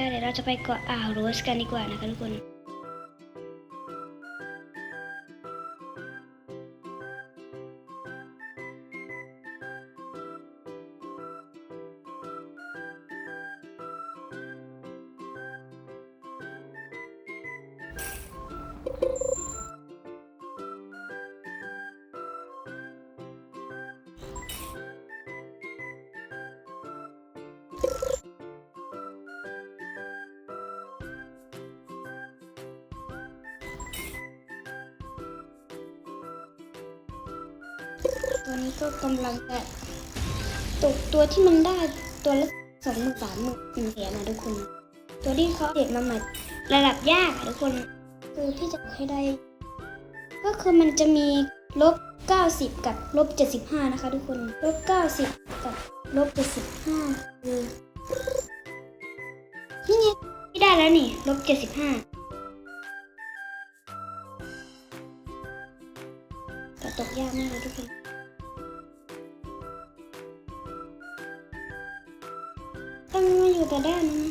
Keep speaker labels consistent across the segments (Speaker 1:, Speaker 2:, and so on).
Speaker 1: ได้เดี๋ยวเราจะ ก็กำลังจะตกตัวที่มันได้ตัวละสองหมื่นสามหมื่นเหรียญนะทุกคน ตัวที่เขาเด็ดมาใหม่ระดับยากอะทุกคนคือที่จะให้ได้ ก็คือมันจะมีลบ90กับลบ75นะคะ ทุกคนลบ90กับลบ75คือนี่ไงไม่ได้แล้วนี่ลบ75แต่ตกยากมากเลยทุกคน อยู่แต่ด้านนั้น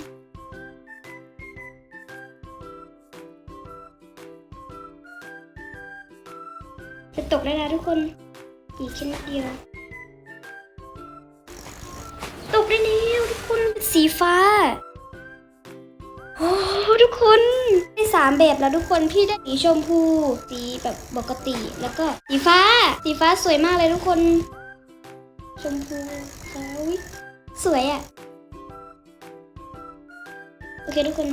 Speaker 1: จะตกได้แล้วทุกคน อีกแค่นิดเดียว ตกได้แล้วทุกคนเป็นสีฟ้า โอ้ทุกคนได้สามแบบแล้วทุกคนพี่ได้สีชมพู สีแบบปกติแล้วก็สีฟ้า สีฟ้าสวยมากเลยทุกคน ชมพูฟ้าอุ๊ยสวยอะ่ะ เคทุกคน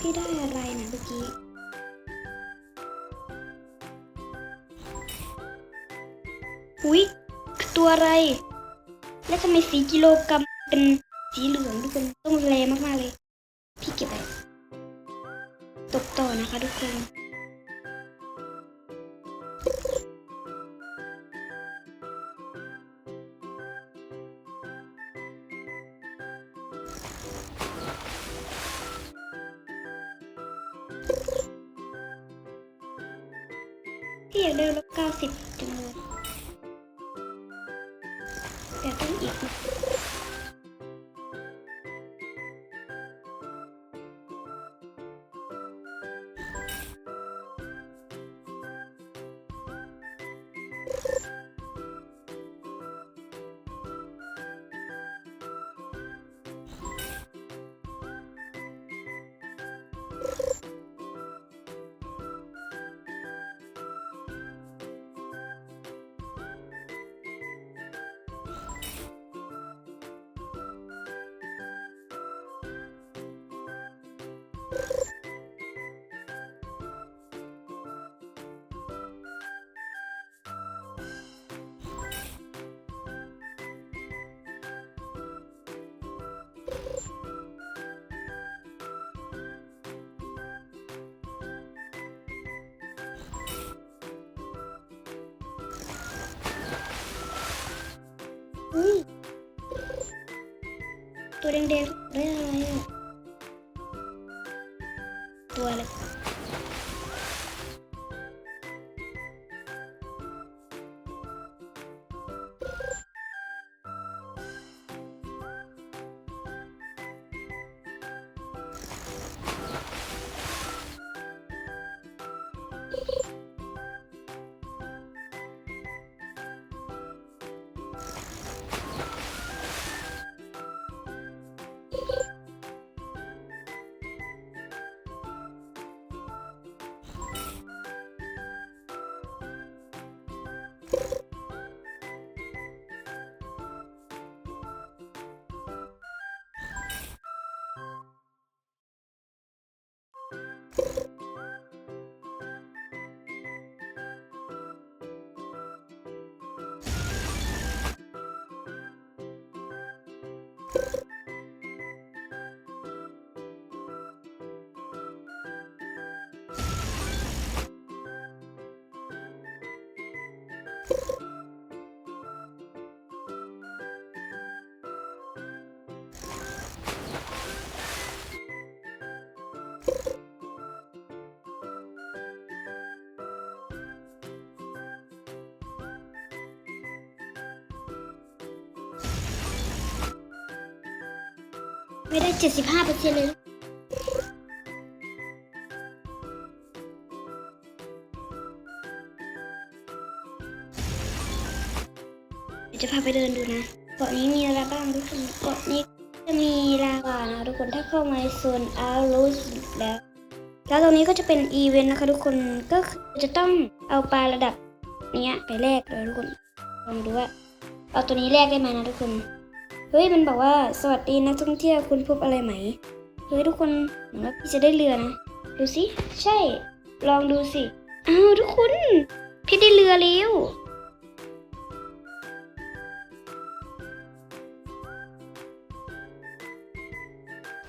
Speaker 1: พี่ได้อะไรนะเมื่อกี้อุ๊ยตัวอะไร แล้วทำไมสีกิโลกรัมเป็นสีเหลืองทุกคนต้องแรงมากๆเลย ตกต่อนะคะทุกคน you อุ้ยตัวแด ไม่ได้เจ็ดสิบห้าเปอร์เซ็นต์เลยเดี๋ยวจะพาไปเดินดูนะ เกาะนี้มีอะไรบ้างทุกคน เกาะนี้จะมีลาวานะทุกคน ถ้าเข้ามาในโซนอาร์ลูสแล้ว แล้วตรงนี้ก็จะเป็นอีเวนต์นะคะทุกคน ก็จะต้องเอาปลาระดับเนี้ยไปแลกเลยทุกคน ลองดูว่า เอาตัวนี้แลกได้ไหมนะทุกคน เฮ้ยมันบอกว่าสวัสดีนักท่องเที่ยวคุณพบอะไรไหม เฮ้ยทุกคนเหมือนว่าพี่จะได้เรือนะ ดูสิ ใช่ ลองดูสิ อ้าวทุกคน พี่ได้เรือแล้ว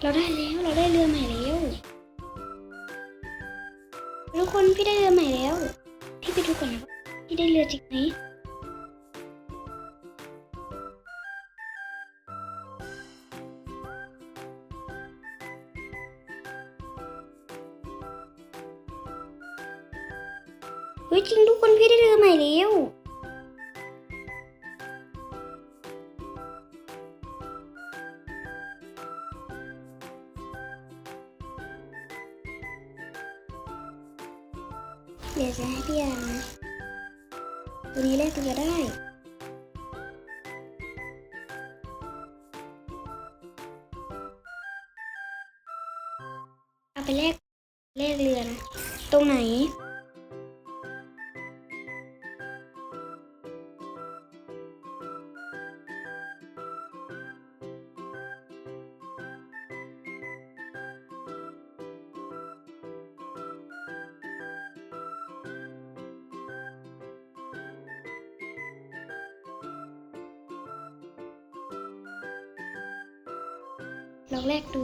Speaker 1: เราได้แล้วเราได้เรือใหม่แล้วทุกคนพี่ได้เรือใหม่แล้ว พี่ไปดูก่อนนะพี่ได้เรือจริงไหม เฮ้ยจริงทุกคนพี่ได้เรือใหม่แล้ว ลองแลกดู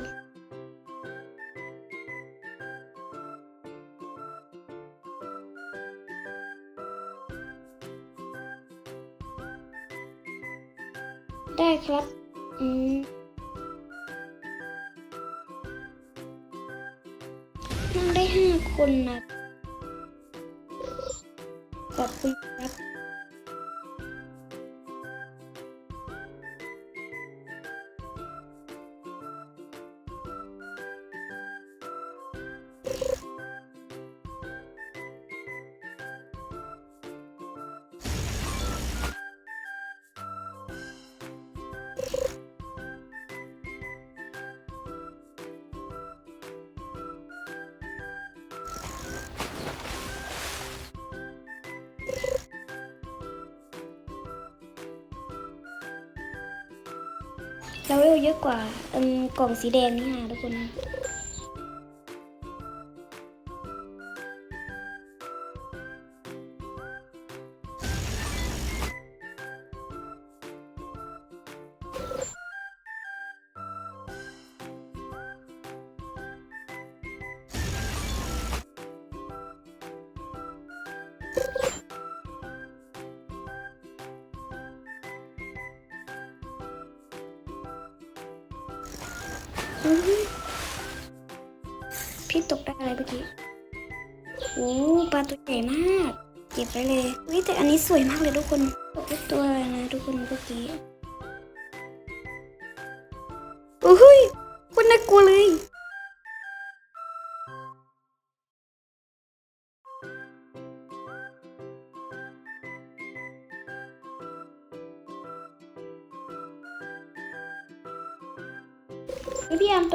Speaker 1: ได้ครับ อืมนั่งได้ห้าคนนะขอบคุณครับ กล่องสีแดงนี่ค่ะทุกคน พี่ตกได้อะไรเมื่อกี้โอ้ปลาตัวใหญ่มาก เก็บไปเลยวิแต่อันนี้สวยมากเลยทุกคนตกได้ตัวอะไรนะ ทุกคนเมื่อกี้โอ้ยคนน่ากลัวเลย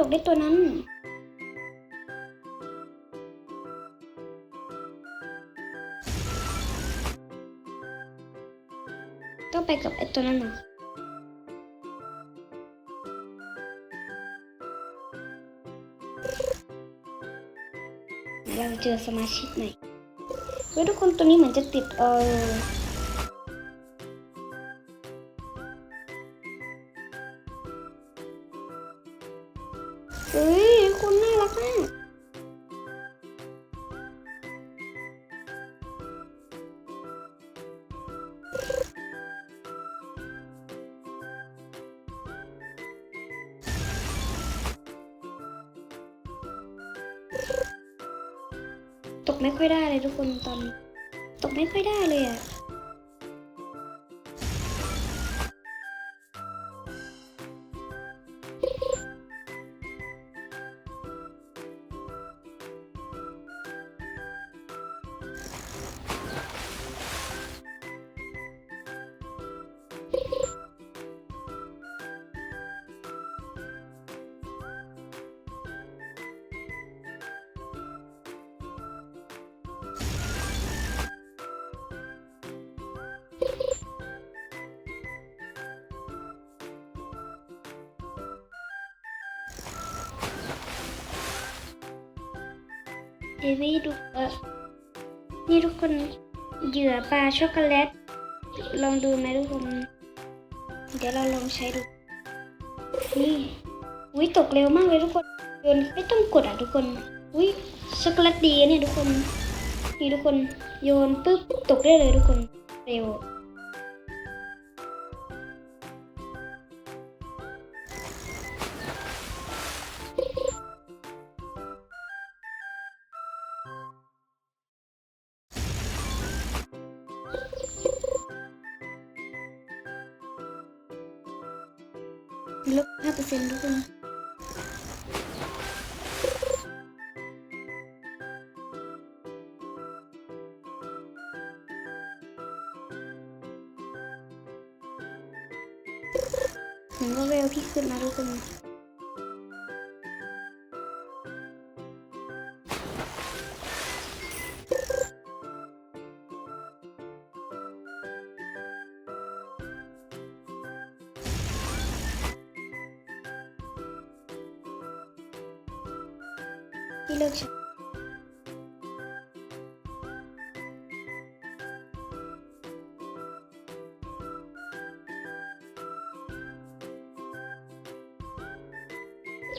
Speaker 1: ได้ตัวนั้น ต้องไปกับไอ้ตัวนั้นเรอเดี๋ยวเราเจอสมาชิกใหม่เฮ้ยทุกคนตัวนี้เหมือนจะติดเออ เฮ้ยคนน่ารักมากตกไม่ค่อยได้เลยทุกคนตอน ตกไม่ค่อยได้เลยอะ เฮฟวี่ดูเออนี่ทุกคนเหยื่อปลาช็อกโกแลต ลองดูไหมทุกคน เดี๋ยวเราลองใช้ดู นี่อุ้ยตกเร็วมากเลยทุกคนโยนไม่ต้องกดอะทุกคน อุ้ยช็อกโกแลตดีเนี่ยทุกคน นี่ทุกคนโยนปุ๊บตกได้เลยทุกคน เร็ว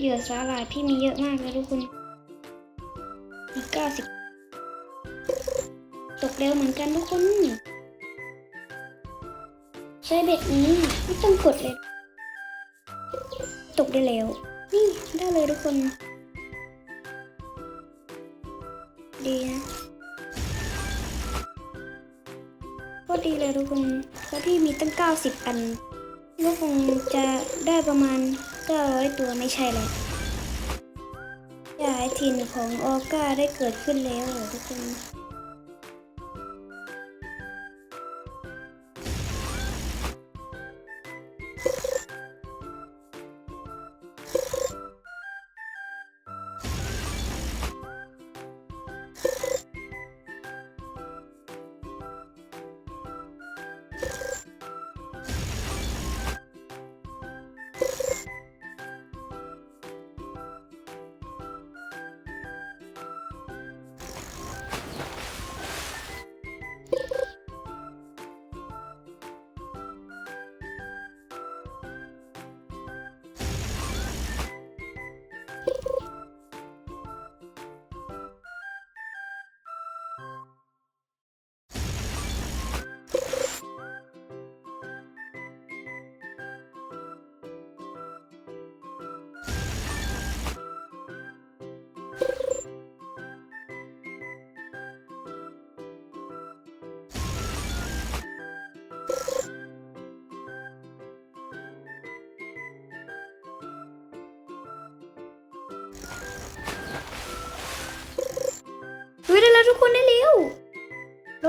Speaker 1: เหยื่อสาหร่ายพี่มีเยอะมากเลยทุกคนมีเก้าสิบตกเร็วเหมือนกันทุกคน ใช้เบ็ดนี้ไม่ต้องกดเลย ตกได้แล้ว นี่ได้เลยทุกคน ดีนะก็ดีเลยทุกคนแล้วพี่มีตั้ง 90 อันก็คงจะได้ประมาณ ก้าร้อยตัวไม่ใช่เลยยายทินของออก้าได้เกิดขึ้นแล้วทุกคน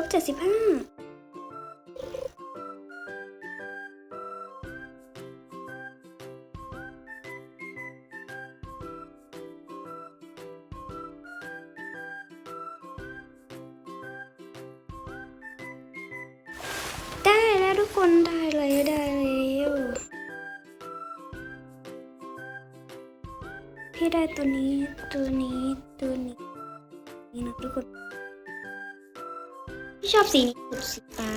Speaker 1: บเจ็ดสิบห้าได้แล้วทุกคนได้เลยได้แล้วพี่ได้ตัวนี้ตัวนี้ตัวนี้นี่นะทุกคน พี่ชอบสีนี้สุดสีฟ้า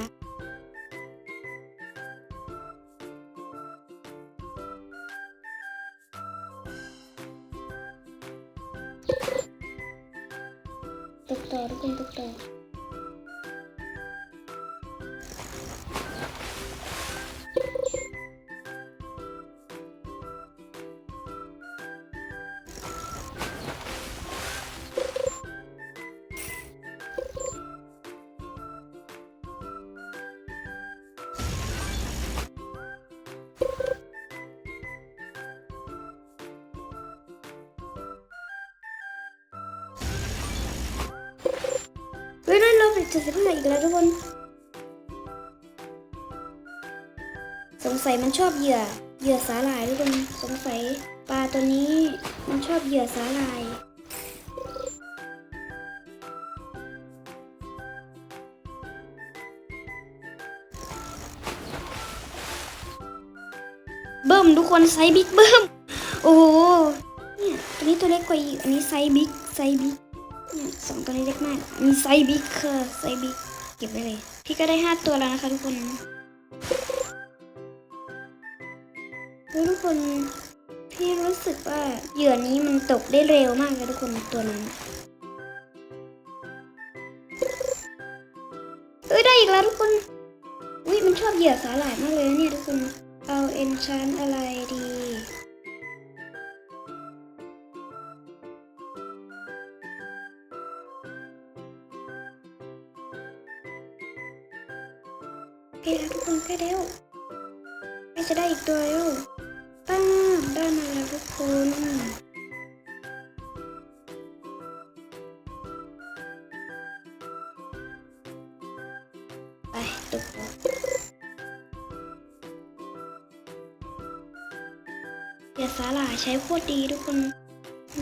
Speaker 1: ฮ้ยได้อีกเจ็ดสิบห้าอีกแล้วทุกคน สงสัยมันชอบเหยื่อ เหยื่อสาหร่ายทุกคน สงสัยปลาตัวนี้มันชอบเหยื่อสาหร่ายเบิ่มทุกคนไซส์บิ๊กเบิ่ม โอ้โห เนี่ยตัวนี้ตัวเล็กกว่าอีก อันนี้ไซส์บิ๊กไซส์บิ๊ก สองตัวนี้เล็กมาก มีไซส์บิ๊กเคอร์ไซส์บิ๊กเก็บไว้เลย พี่ก็ได้ห้าตัวแล้วนะคะทุกคนแล้วทุกคน พี่รู้สึกว่าเหยื่อนี้มันตกได้เร็วมากเลยทุกคนตัวนั้นเอ้ยได้อีกแล้วทุกคน อุ้ยมันชอบเหยื่อสาหร่ายมากเลยนะเนี่ยทุกคน เอาเอนชานอะไรดี ไปตกแล้วเดี๋ยสาหร่ายใช้โคตรดีทุกคน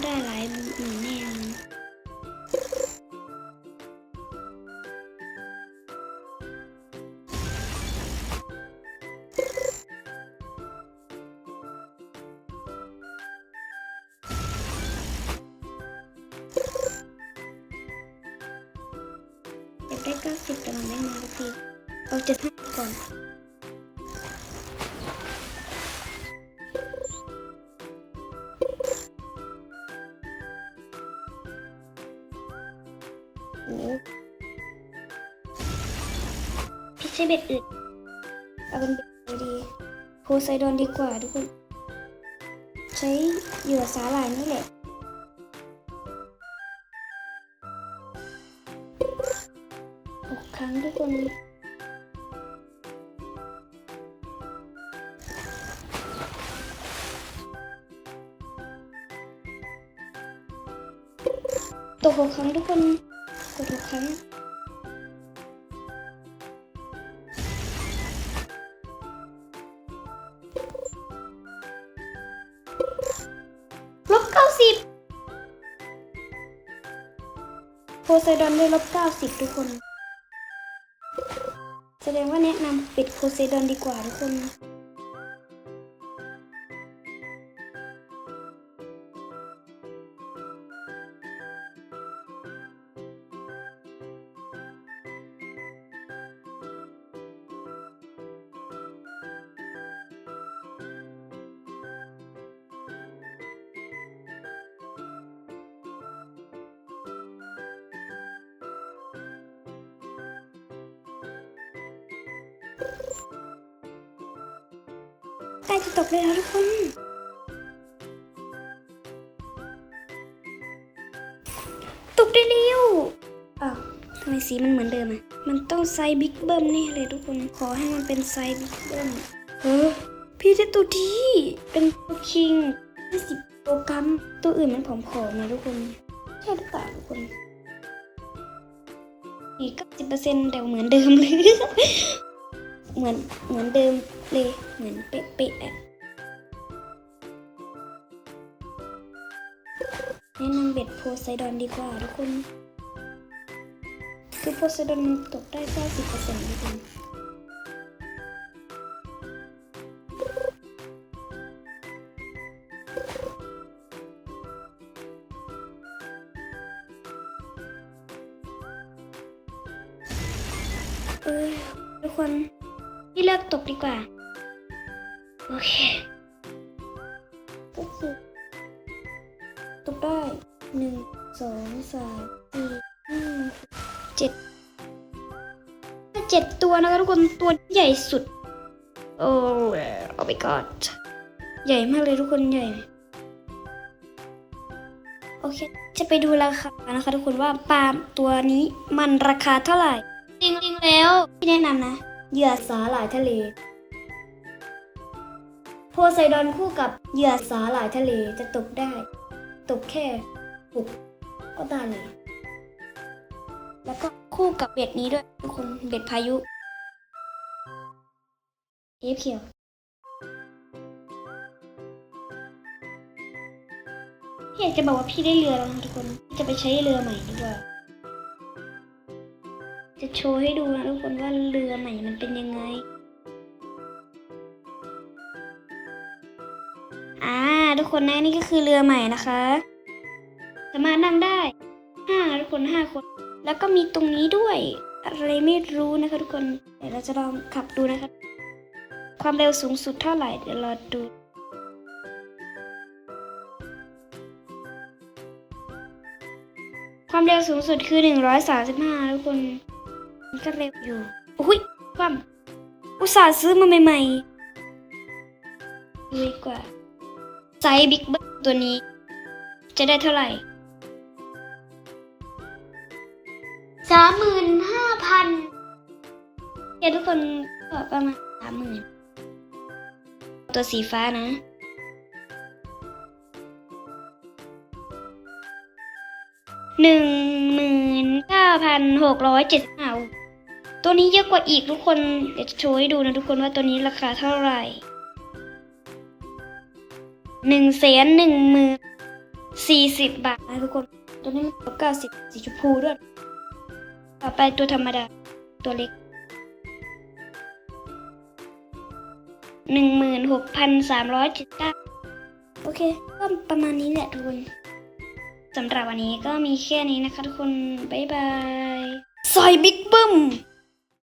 Speaker 1: ได้หลายหมื่นแน่ โอ้พี่ใช้เบ็ดอื่นเอาเป็นเบ็ดดีโพไซดอนดีกว่าทุกคน ใช้เหยื่อสาหร่ายนี่แหละหกครั้งทุกคนตกหกครั้งทุกคน ดหกครั้งลบเก้าสิบโพไซดอนได้ลบเก้าสิบทุกคน แสดงว่าแนะนำปิดโพไซดอนดีกว่าทุกคน ใกล้จะตกเลยแล้วทุกคน ตกได้เร็วอ้าวทำไมสีมันเหมือนเดิมอะ มันต้องไซส์บิ๊กเบิ้มแน่เลยทุกคน ขอให้มันเป็นไซส์บิ๊กเบิ้มเออพี่ได้ตัวดีเป็นตัวคิง50โปรกรมตัวอื่นมันผอมๆนะทุกคน ใช่หรือเปล่าทุกคนอีก90%แต่เหมือนเดิมเลย เหมือนเหมือนเดิม เลยเหมือนเป๊ะๆอะแนะนำเบ็ดโพไซดอนดีกว่าทุกคน คือโพไซดอนมันตกได้90%ทุกคนเออทุกคนพี่เลิกตกดีกว่า โอเค ก็คือตกได้หนึ่งสองสามสี่ห้าหกเจ็ดถ้าเจ็ดตัวนะคะทุกคนตัวใหญ่สุด โอ้เอาไปก่อนใหญ่มากเลยทุกคนใหญ่ โอเค จะไปดูราคานะคะทุกคนว่าปลาตัวนี้มันราคาเท่าไหร่ จริงๆแล้วพี่แนะนำนะเหยื่อสาหร่ายทะเล โพไซดอนคู่กับเหยื่อสาหร่ายทะเลจะตกได้ ตกแค่หกก็ได้เลยแล้วก็คู่กับเบ็ดนี้ด้วยทุกคนเบ็ดพายุเอฟเขียวพี่อยากจะบอกว่าพี่ได้เรือแล้วทุกคนจะไปใช้เรือใหม่ดีกว่า จะโชว์ให้ดูนะทุกคนว่าเรือใหม่มันเป็นยังไง อ่าทุกคนนะนี่ก็คือเรือใหม่นะคะ สามารถนั่งได้ห้าทุกคนห้าคน แล้วก็มีตรงนี้ด้วย อะไรไม่รู้นะคะทุกคนเดี๋ยวเราจะลองขับดูนะคะ ความเร็วสูงสุดเท่าไหร่เดี๋ยวราดูความเร็วสูงสุดคือ 135 ทุกคนมันก็เร็วอยู่ อุ้ยความอุตส่าห์ซื้อมาใหม่ๆดีกว่า ไซส์บิ๊กเบิ้มตัวนี้ จะได้เท่าไหร่สามหมื่นห้าพันเดี๋ยวทุกคนก็ประมาณสามหมื่นตัวสีฟ้านะ หนึ่งหมื่นเก้าพันหกร้อยเจ็ดสิบห้าตัวนี้เยอะกว่าอีกทุกคน เดี๋ยวจะโชว์ให้ดูนะทุกคนว่าตัวนี้ราคาเท่าไหร่ หนึ่งแสนหนึ่งหมื่นสี่สิบบาทนะทุกคน ตัวนี้มันตัวเก้าสิบสีชมพูด้วย ต่อไปตัวธรรมดา ตัวเล็กหนึ่งหมื่นหกพันสามร้อยเจ็ดเก้าโอเค ก็ประมาณนี้แหละทุกคนสำหรับวันนี้ก็มีแค่นี้นะคะทุกคน บ๊ายบาย ซอยบิ๊กบึ้ม